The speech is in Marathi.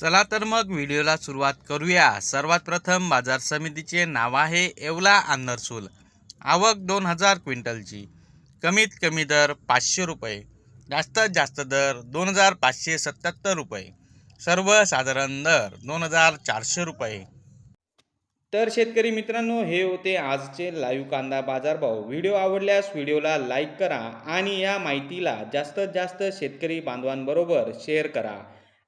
चला तर मग व्हिडिओला सुरुवात करूया. सर्वात प्रथम बाजार समितीचे नाव आहे येवला आंदरसूल आवक दोन हजार क्विंटलची. कमीत कमी दर पाचशे रुपये. जास्तीत जास्त दर दोन हजार पाचशे सत्याहत्तर रुपये. सर्वसाधारण दर दोन हजार चारशे रुपये. तर शेतकरी मित्रांनो हे होते आजचे लाईव्ह कांदा बाजारभाव. व्हिडिओ आवडल्यास व्हिडिओला लाईक करा आणि या माहितीला जास्तीत जास्त शेतकरी बांधवांबरोबर शेअर करा.